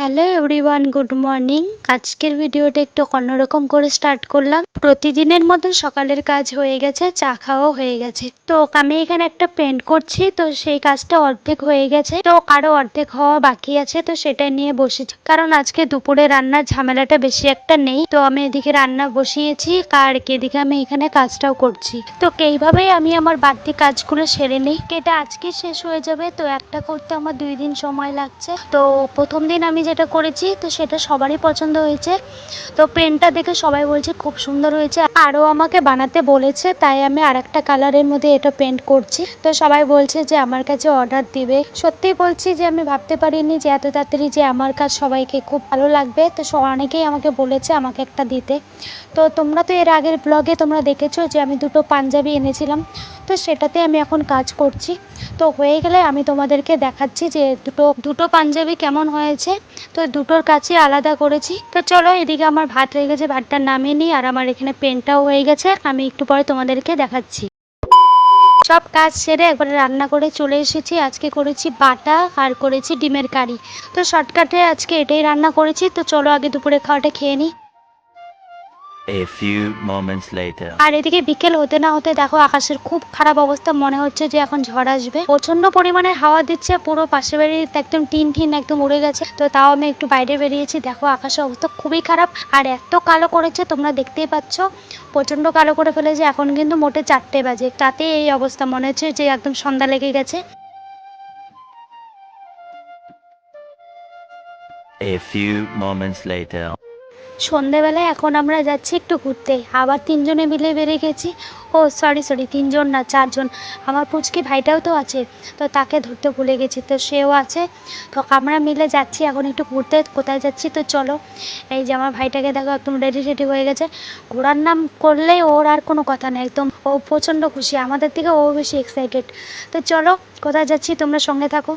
Hello everyone good morning আজকের ভিডিওটা একটু অন্যরকম করে স্টার্ট করলাম। প্রতিদিনের মতন সকালের কাজ হয়ে গেছে, চা খাওয়াও হয়ে গেছে। তো আমি এখানে একটা পেন্ট করছি, তো সেই কাজটা অর্ধেক হয়ে গেছে। তো আরও অর্ধেক হওয়া বাকি আছে, তো সেটা নিয়ে বসেছি। কারণ আজকে দুপুরে রান্নার ঝামেলাটা বেশি একটা নেই। তো আমি এদিকে রান্না বসিয়েছি, আর এদিকে আমি এখানে কাজটাও করছি। তো এইভাবেই আমি আমার বাড়তি কাজগুলো সেরে নিই। এটা আজকে শেষ হয়ে যাবে, তো একটা করতে আমার দুই দিন সময় লাগছে। তো প্রথম দিন আমি যেটা করেছি, তো সেটা সবারই পছন্দ হয়েছে। তো পেনটা দেখে সবাই বলছে, খুব সুন্দর হয়েছে। আরও আমাকে বানাতে বলেছে, তাই আমি আর একটা কালারের মধ্যে এটা পেন্ট করছি। তো সবাই বলছে যে, আমার কাছে অর্ডার দিবে। সত্যি বলছি যে, আমি ভাবতে পারিনি যে, এত তাড়াতাড়ি যে, আমার কাজ সবাইকে খুব ভালো লাগবে। তো অনেকেই আমাকে বলেছে আমাকে একটা দিতে। তো তোমরা তো এর আগের ব্লগে তোমরা দেখেছ যে, আমি দুটো পাঞ্জাবি এনেছিলাম। তো সেটাতে আমি এখন কাজ করছি। তো হয়ে গেলে আমি তোমাদেরকে দেখাচ্ছি যে দুটো দুটো পাঞ্জাবি কেমন হয়েছে। তো দুটোর কাছে আলাদা করেছি। তো চলো এদিকে আমার ভাত হয়ে গেছে, ভাতটা নামিয়ে নিই আর আমার এখানে পেনটাও হয়ে গেছে। আমি একটু পরে তোমাদেরকে দেখাচ্ছি। সব কাজ সেরে একবারে রান্না করে চলে এসেছি। আজকে করেছি বাটা আর করেছি ডিমের কারি। তো শর্টকাটে আজকে এটাই রান্না করেছি। তো চলো আগে দুপুরে খাওয়াটা খেয়ে নিই। A few moments later. আর এদিকে বিকেল হতে না হতে দেখো আকাশের খুব খারাপ অবস্থা। মনে হচ্ছে যে এখন ঝড় আসবে। প্রচণ্ড পরিমাণে হাওয়া দিচ্ছে। পুরো পাশে বাড়ির একদম টিন টিন একদম উড়ে গেছে। তো তাও আমি একটু বাইরে বেরিয়েছি। দেখো আকাশের অবস্থা খুবই খারাপ। আর এত কালো করেছে তোমরা দেখতেই পাচ্ছ। প্রচণ্ড কালো করে ফেলেছে। এখন কিন্তু মোটে চারটে বাজে। তাতে এই অবস্থা মনে হচ্ছে যে একদম সন্ধ্যা লেগে গেছে। A few moments later. সন্ধেবেলায় এখন আমরা যাচ্ছি একটু ঘুরতে। আবার তিনজনে মিলে বেরিয়ে গেছি। ও সরি সরি তিনজন না, চারজন। আমার পুচকি ভাইটাও তো আছে, তো তাকে ধরতে ভুলে গেছি, তো সেও আছে। তো আমরা মিলে যাচ্ছি, এখন একটু ঘুরতে। কোথায় যাচ্ছি তো চলো। এই যে আমার ভাইটাকে দেখো, একদম রেডি রেডি হয়ে গেছে। ঘোরার নাম করলে ওর আর কোনো কথা নেই, একদম ও প্রচণ্ড খুশি। আমাদের থেকে ও বেশি এক্সাইটেড তো চলো, কোথায় যাচ্ছি তোমরা সঙ্গে থাকো।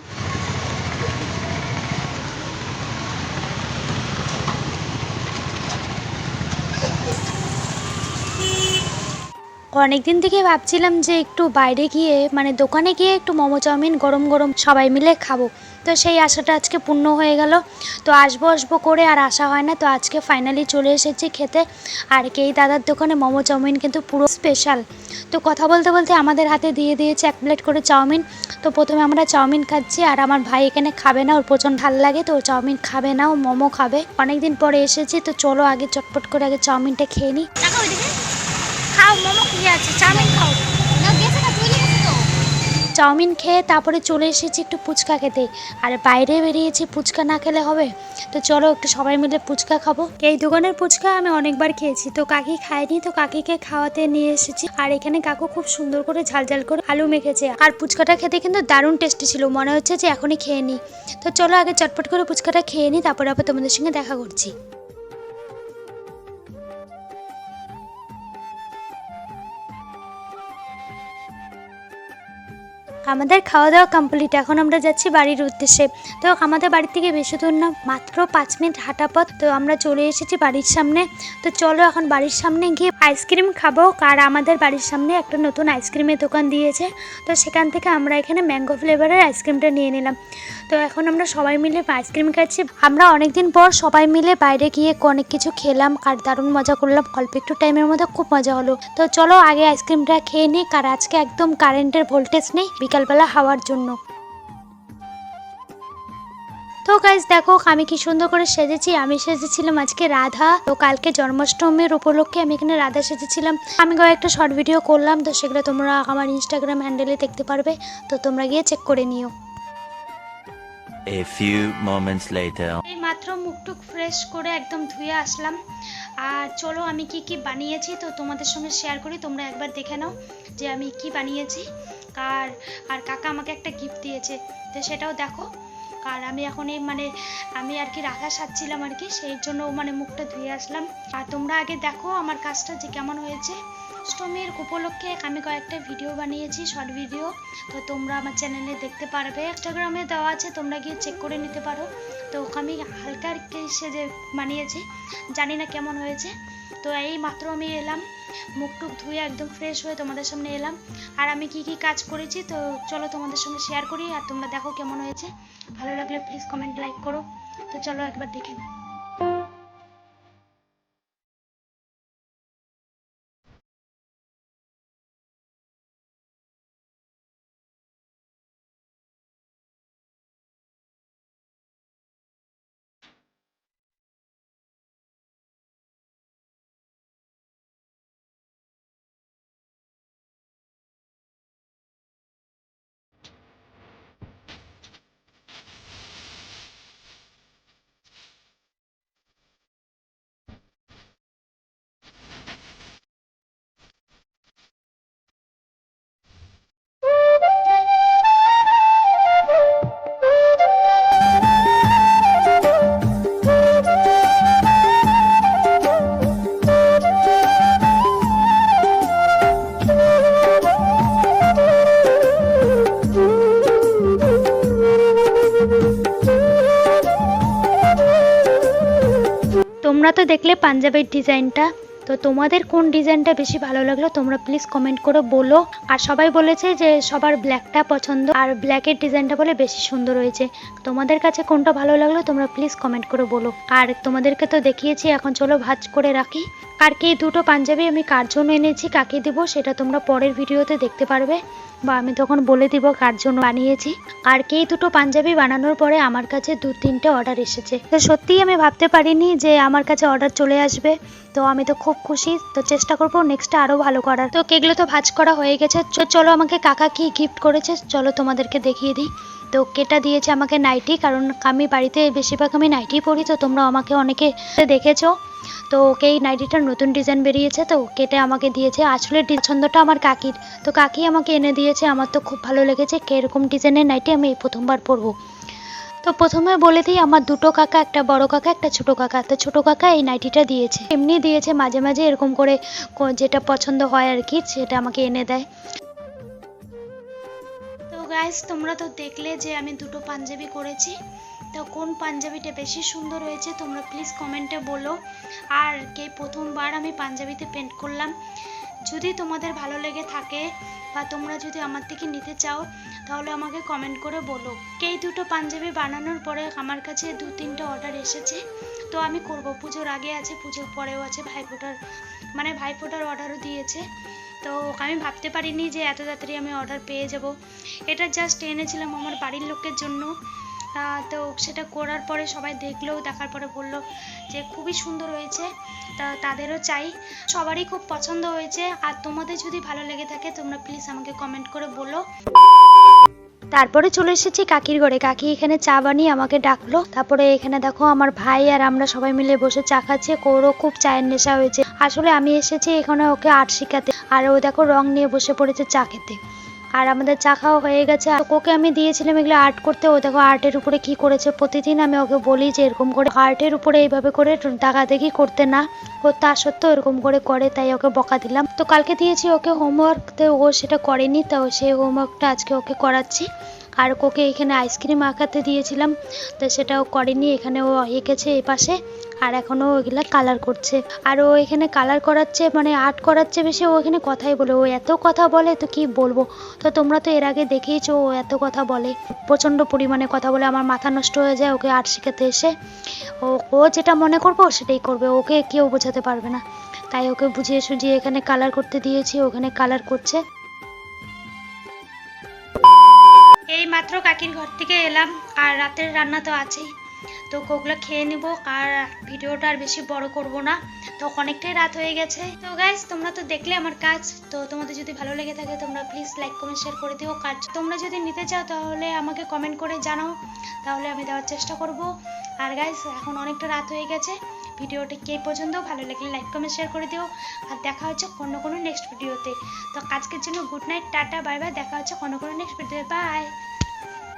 অনেকদিন থেকে ভাবছিলাম যে একটু বাইরে গিয়ে মানে দোকানে গিয়ে একটু মোমো চাউমিন গরম গরম সবাই মিলে খাব। তো সেই আশাটা আজকে পূর্ণ হয়ে গেল। তো আসব আসব করে আর আসা হয় না, তো আজকে ফাইনালি চলে এসেছি খেতে। আর এই দাদার দোকানে মোমো চাউমিন কিন্তু পুরো স্পেশাল তো কথা বলতে বলতে আমাদের হাতে দিয়ে দিয়েছে এক প্লেট করে চাউমিন। তো প্রথমে আমরা চাউমিন খাচ্ছি আর আমার ভাই এখানে খাবে না, ওর প্রচণ্ড ভালো লাগে, তো চাউমিন খাবে না, ও মোমো খাবে। অনেকদিন পরে এসেছি, তো চলো আগে চটপট করে আগে চাউমিনটা খেয়ে নিই খাও মোমো কি আছে চাউমিন খাও। চাউমিন খেয়ে তারপরে চলে এসেছি একটু ফুচকা খেতে। আর বাইরে বেরিয়েছি ফুচকা না খেলে হবে? তো চলো একটু সবাই মিলে ফুচকা খাব। এই দোকানের ফুচকা আমি অনেকবার খেয়েছি তো কাকি খায়নি তো কাকিকে খাওয়াতে নিয়ে এসেছি। আর এখানে কাকু খুব সুন্দর করে ঝাল ঝাল করে আলু মেখেছে। আর ফুচকাটা খেতে কিন্তু দারুণ টেস্টি ছিল মনে হচ্ছে যে এখনই খেয়ে নিই তো চলো আগে চটপট করে ফুচকাটা খেয়ে নিই তারপরে আবার তোমাদের সঙ্গে দেখা করছি। আমাদের খাওয়া দাওয়া কমপ্লিট এখন আমরা যাচ্ছি বাড়ির উদ্দেশ্যে। তো আমাদের বাড়ি থেকে বেশি দূর না মাত্র পাঁচ মিনিট হাঁটা পথ। তো আমরা চলে এসেছি বাড়ির সামনে। তো চলো এখন বাড়ির সামনে গিয়ে আইসক্রিম খাব। আর আমাদের বাড়ির সামনে একটা নতুন আইসক্রিমের দোকান দিয়েছে। তো সেখান থেকে আমরা এখানে ম্যাঙ্গো ফ্লেভারের আইসক্রিমটা নিয়ে নিলাম। তো এখন আমরা সবাই মিলে আইসক্রিম খাচ্ছি। আমরা অনেকদিন পর সবাই মিলে বাইরে গিয়ে অনেক কিছু খেলাম। আর দারুণ মজা করলাম। অল্প একটু টাইমের মধ্যে খুব মজা হলো। তো চলো আগে আইসক্রিমটা খেয়ে নিই। আর আজকে একদম কারেন্টের ভোল্টেজ নেই। বিকালবেলা হাওয়ার জন্য। তো গাইজ দেখো আমি কি সুন্দর করে সেজেছি। আমি সেজেছিলাম আজকে রাধা। তো কালকে জন্মাষ্টমীর উপলক্ষে আমি এখানে রাধা সেজেছিলাম। আমি কয়েকটা শর্ট ভিডিও করলাম তো সেগুলো তোমরা আমার ইনস্টাগ্রাম হ্যান্ডেলে দেখতে পারবে। তো তোমরা গিয়ে চেক করে নিও। A few moments later. এই মাত্র মুখটুক ফ্রেশ করে একদম ধুয়ে আসলাম। আর চলো আমি কি কি বানিয়েছি তো তোমাদের সঙ্গে শেয়ার করি। তোমরা একবার দেখে নাও যে আমি কি বানিয়েছি। আর আর কাকা আমাকে একটা গিফট দিয়েছে। তো সেটাও দেখো। আর আমি এখন এই মানে আমি আর কি রাখা সাজছিলাম আর কি, সেই জন্য মানে মুখটা ধুয়ে আসলাম। আর তোমরা আগে দেখো আমার কাজটা যে কেমন হয়েছে। অষ্টমীর উপলক্ষে আমি কয়েকটা ভিডিও বানিয়েছি শর্ট ভিডিও তো তোমরা আমার চ্যানেলে দেখতে পারবে। ইনস্টাগ্রামে দেওয়া আছে, তোমরা গিয়ে চেক করে নিতে পারো। তো আমি হালকা সেজে বানিয়েছি। জানি না কেমন হয়েছে। তো এই মাত্র আমি এলাম। মুখ টুক ধুয়ে একদম ফ্রেশ হয়ে তোমাদের সামনে এলাম। আর আমি কি কি কাজ করেছি, তো চলো তোমাদের সঙ্গে শেয়ার করি, আর তোমরা দেখো কেমন হয়েছে। ভালো লাগলে প্লিজ কমেন্ট লাইক করো। তো চলো একবার দেখে নিই তো দেখলে পাঞ্জাবের ডিজাইনটা। তো তোমাদের কোন ডিজাইনটা বেশি ভালো লাগল তোমরা প্লিজ কমেন্ট করে বলো। আর সবাই বলেছে যে সবার ব্ল্যাকটা পছন্দ, আর ব্ল্যাকের ডিজাইনটা বলে বেশি সুন্দর হয়েছে। তোমাদের কাছে কোনটা ভালো লাগল তোমরা প্লিজ কমেন্ট করে বলো। আর তোমাদেরকে তো দেখিয়েছি, এখন চলো ভাজ করে রাখি। আর কি দুটো পাঞ্জাবি আমি কার জন্য এনেছি, কাকে দিব সেটা তোমরা পরের ভিডিওতে দেখতে পারবে। বা আমি তখন বলে দিব কার জন্য বানিয়েছি। আর কি দুটো পাঞ্জাবি বানানোর পরে আমার কাছে দু তিনটে অর্ডার এসেছে। তো সত্যিই আমি ভাবতে পারিনি যে আমার কাছে অর্ডার চলে আসবে। তো আমি তো খুব খুশি। তো চেষ্টা করব নেক্সটটা আরও ভালো করার। তো কেকগুলো তো ভাজ করা হয়ে গেছে। চলো আমাকে কাকা কি গিফট করেছে, চলো তোমাদেরকে দেখিয়ে দিই। তো কেটা দিয়েছে আমাকে নাইটি, কারণ আমি বাড়িতে বেশিরভাগ আমি নাইটি পরি, তো তোমরা আমাকে অনেকে দেখেছ। তো ওকে এই নাইটিটার নতুন ডিজাইন বেরিয়েছে, তো কেটে আমাকে দিয়েছে। আসলে পছন্দটা আমার কাকির। তো কাকি আমাকে এনে দিয়েছে, আমার তো খুব ভালো লেগেছে এরকম ডিজাইনের নাইটি আমি এই প্রথমবার পরবো। তো প্রথমে বলে দিই, আমার দুটো কাকা, একটা বড় কাকা, একটা ছোট কাকা। তো ছোট কাকা এই নাইটিটা দিয়েছে। এমনি দিয়েছে, মাঝে মাঝে এরকম করে যেটা পছন্দ হয় আর কি, সেটা আমাকে এনে দেয়। তো গাইস তোমরা তো দেখলে যে আমি দুটো পাঞ্জাবি করেছি। তো কোন পাঞ্জাবিটা বেশি সুন্দর হয়েছে তোমরা প্লিজ কমেন্টে বলো। আর কে প্রথমবার আমি পাঞ্জাবিতে পেন্ট করলাম, যদি তোমাদের ভালো লেগে থাকে বা তোমরা যদি আমার থেকে নিতে চাও, তাহলে আমাকে কমেন্ট করে বলো। এই দুটো পাঞ্জাবি বানানোর পরে আমার কাছে দু তিনটে অর্ডার এসেছে, তো আমি করব। পুজোর আগে আছে, পুজোর পরেও আছে, ভাইফোঁটার মানে ভাইফোঁটার অর্ডারও দিয়েছে। তো আমি ভাবতে পারিনি যে এত তাড়াতাড়ি আমি অর্ডার পেয়ে যাব। এটা জাস্ট এনেছিলাম আমার বাড়ির লোকের জন্য। তো সেটা করার পরে সবাই দেখল, দেখার পরে বলল যে খুবই সুন্দর হয়েছে, তা তাদেরও চাই। সবারই খুব পছন্দ হয়েছে, আর তোমাদের যদি ভালো লেগে থাকে তোমরা প্লিজ আমাকে কমেন্ট করে বলো। তারপরে চলে এসেছি কাকির ঘরে। কাকি এখানে চা বানিয়ে আমাকে ডাকলো। তারপরে এখানে দেখো আমার ভাই আর আমরা সবাই মিলে বসে চা খাচ্ছি। ওরও খুব চায়ের নেশা হয়েছে। আসলে আমি এসেছি এখানে ওকে আর্ট শিখাতে। আর ও দেখো রং নিয়ে বসে পড়েছে চা খেতে। আর আমাদের চা খাওয়া হয়ে গেছে। ওকে আমি দিয়েছিলাম এগুলো আর্ট করতে। ও দেখো আর্টের উপরে কি করেছে। প্রতিদিন আমি ওকে বলি যে এরকম করে আর্টের উপরে এইভাবে করে দেখি করতে না। ও তা সত্ত্বেও এরকম করে করে, তাই ওকে বকা দিলাম। তো কালকে দিয়েছি ওকে হোমওয়ার্ক তো ও সেটা করেনি। তো সেই হোমওয়ার্কটা আজকে ওকে করাচ্ছি। আর ওকে এখানে আইসক্রিম আঁকাতে দিয়েছিলাম। তো সেটাও করেনি। এখানে ও এঁকেছে এই পাশে আর এখনও ওইগুলা কালার করছে। আর ও এখানে কালার করাচ্ছে মানে আর্ট করাচ্ছে বেশি, ও এখানে কথাই বলে, ও এত কথা বলে, তো কি বলব? তো তোমরা তো এর আগে দেখেইছো ও এত কথা বলে। প্রচণ্ড পরিমাণে কথা বলে, আমার মাথা নষ্ট হয়ে যায় ওকে আর্ট শেখাতে এসে। ও ও যেটা মনে করবে, ও সেটাই করবে, ওকে কেউ বোঝাতে পারবে না। তাই ওকে বুঝিয়ে সুঝিয়ে এখানে কালার করতে দিয়েছি ওখানে কালার করছে। এই মাত্র কাকির ঘর থেকে এলাম, আর রাতের রান্না তো আছেই। তো ওগুলো খেয়ে নিব, আর ভিডিওটা আর বেশি বড় করব না। তো অনেকটাই রাত হয়ে গেছে। তো গাইজ তোমরা তো দেখলে আমার কাজ। তো তোমাদের যদি ভালো লেগে থাকে, তোমরা প্লিজ লাইক কমেন্ট শেয়ার করে দিও। কাজ তোমরা যদি নিতে চাও, তাহলে আমাকে কমেন্ট করে জানাও। তাহলে আমি দেওয়ার চেষ্টা করব। আর গাইজ এখন অনেকটা রাত হয়ে গেছে। ভিডিওটি কে পর্যন্ত? ভালো লাগলে লাইক কমেন্ট শেয়ার করে দিও। আর দেখা হচ্ছে অন্য কোনো নেক্সট ভিডিওতে তো। আজকের জন্য good night tata bye bye দেখা হচ্ছে অন্য কোনো নেক্সট ভিডিওতে বাই